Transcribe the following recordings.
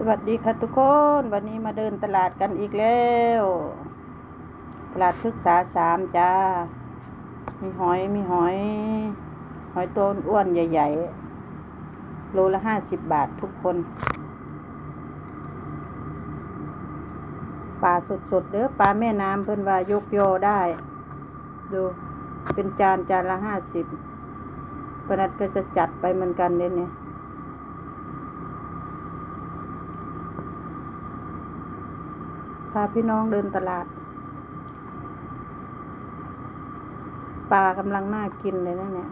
สวัสดีค่ะทุกคน วันนี้มาเดินตลาดกันอีกแล้ว ตลาดพฤกษาสามจ้า มีหอยมีหอย หอยตัวอ้วนใหญ่ ๆ โลละห้าสิบบาททุกคนปลาสดๆเด้อปลาแม่น้ำเพิ่นว่ายกยอได้ ดูเป็นจานจานละห้าสิบปนัดก็จะจัดไปเหมือนกันเนี่ยเนี่ย พาพี่น้องเดินตลาด ปลากำลังน่ากินเลยนะเนี่ย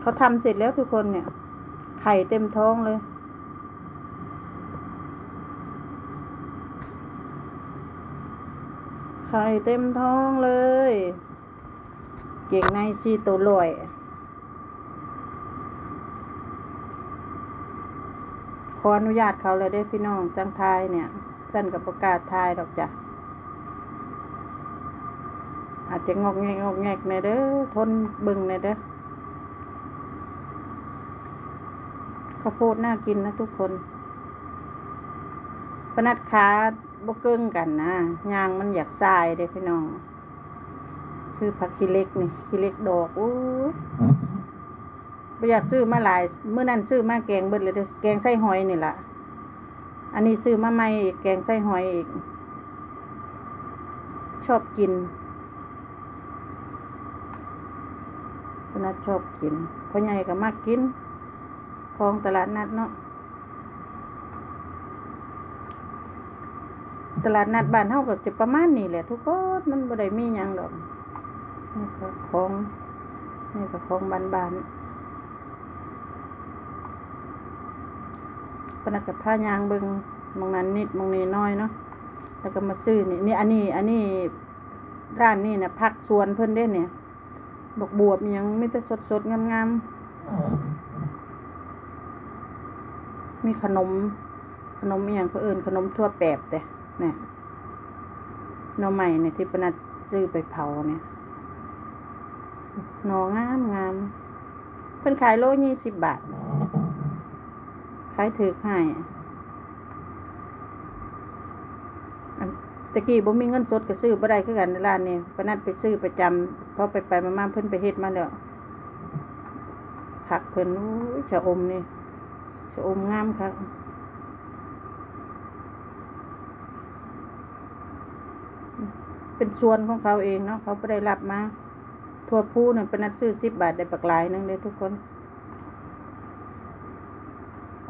เขาทำเสร็จแล้วทุกคนเนี่ย ไข่เต็มท้องเลย ไข่เต็มท้องเลย เก่งในซีตัวลอยขออนุญาตเขาเลยได้พี่น้องจังทายเนี่ย สั้นกับประกาศทายดอกจ้ะอาจจะงอกแงกงอกแงกในอยเด้อทนเบึงในอยเด้อข้าวโพดน่ากินนะทุกคนปนัดขาบกเกิ้งกันนะยางมันอยากทรายเด้อพี่น้องซื้อผักขี้เล็กนี่ขี้เล็กดอกอู้ยบ่อยากซื้อมาหลายเมื่อนั้นซื้อมาแกงเบิดเลยเด้อแกงไส้หอยนี่ล่ะ อันนี้ซื้อมาใหม่อีกแกงไส้หอยอีก ชอบกินพนัดชอบกินพ่อใหญ่ก็มากกินของตลาดนัดเนาะตลาดนัดบ้านเฮาก็จะประมาณนี้แหละ ทุกคนมันบ่ได้มีหยังดอกนี่ก็ของนี่ก็ของบ้านๆ ปนักกับผ้ายางเบิงมองนั้นนิดมองนี้น้อยเนาะแล้วก็มาซื้อนี่นี่อันนี้ อันนี้ร้านนี่นะพักสวนเพิ่นเด้เนี่ยบกบวบยังมีแต่สดสดๆงามๆมีขนม ขนมอย่างเพื่อเอินขนมทั่วแปบแต่เนี่ยนอใหม่เนี่ยที่ปนัดซื้อไปเผาเนี่ยหนองามงามเพิ่นขายโลยี่สิบบาทขายถือให้ตะกี้บ่มีเงินสดก็ซื้อบ่ได้คือกันในร้านนี้ปนัดไปซื้อประจำพอไปไปมาๆเพิ่นไปเฮ็ดมาแล้วผักเพิ่นอู้ยชะอมนี่ชะอมงามครับเป็นส่วนของเขาเองเนาะเขาบ่ได้รับมาทั่วผู้นั่นปนัดซื้อ10บบาทได้ปักหลายหนึงเลยทุกคน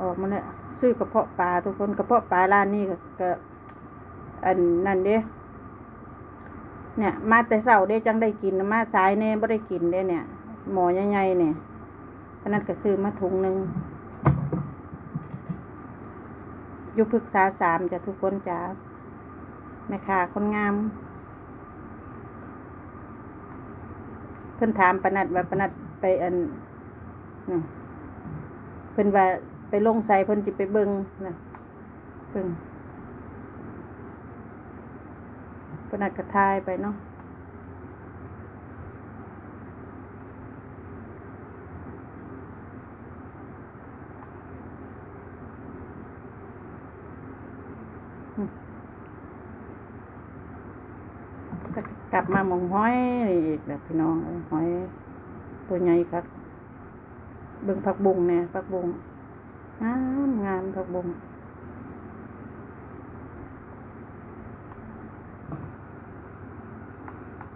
ออกมาเนี่ยซื้อกระเพาะปลาทุกคนกระเพาะปลาร้านนี้ก็อันนั่นเด้เนี่ยมาแต่เช้าเด้จังได้กินมาสายเน่บ่ได้กินเด้เนี่ย หมอใหญ่ๆเนี่ยพนันก็ซื้อมาถุงหนึ่งยุพฤกษาสามจะทุกคนจ้าแม่ค้าคนงาม เพิ่นถามปนัดว่าปนัดไปอันเพิ่นว่า ไปลงใส่เพิ่นจิไปเบิงนะเบิงเพิ่นนัดกระทายไปเนาะกลับมามองห้อยอีกแบบพี่น้องห้อยตัวใหญ่ครับเบิ่งผักบุ้งเนี่ยผักบุ้ง งามงามผักบุง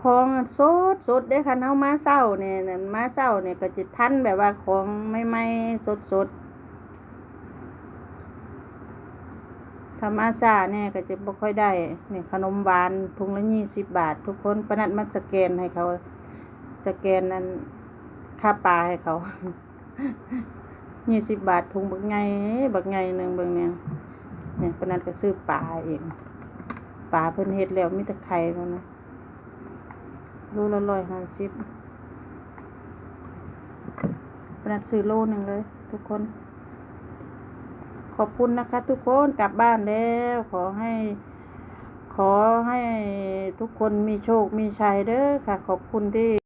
ของสดสดได้คันเฮามาเช้าเนี่ยมาเช้าเนี่ยก็จะทันแบบว่าของใหม่สดสดถ้ามาช้าเนี่ยก็จะบ่ค่อยได้เนี่ยขนมหวานถุงละยี่สิบบาท ทุกคนประนัดมาสแกนให้เขา สแกนนั้นค่าปลาให้เขา ยี่สิบบาทถุงบักไงบักไงหนึ่งบิ่งเนี่ยเนี่ยปานนั้นก็ซื้อปลาเองปลาเพิ่นเฮ็ดแล้วมีแต่ไข่เท่านั้นโลละร้อยห้าสิบปานนั้นซื้อโลหนึ่งเลย ทุกคน ขอบคุณนะคะ ทุกคนกลับบ้านแล้ว ขอให้ ขอให้ทุกคนมีโชคมีชัยเด้อค่ะ ขอบคุณที่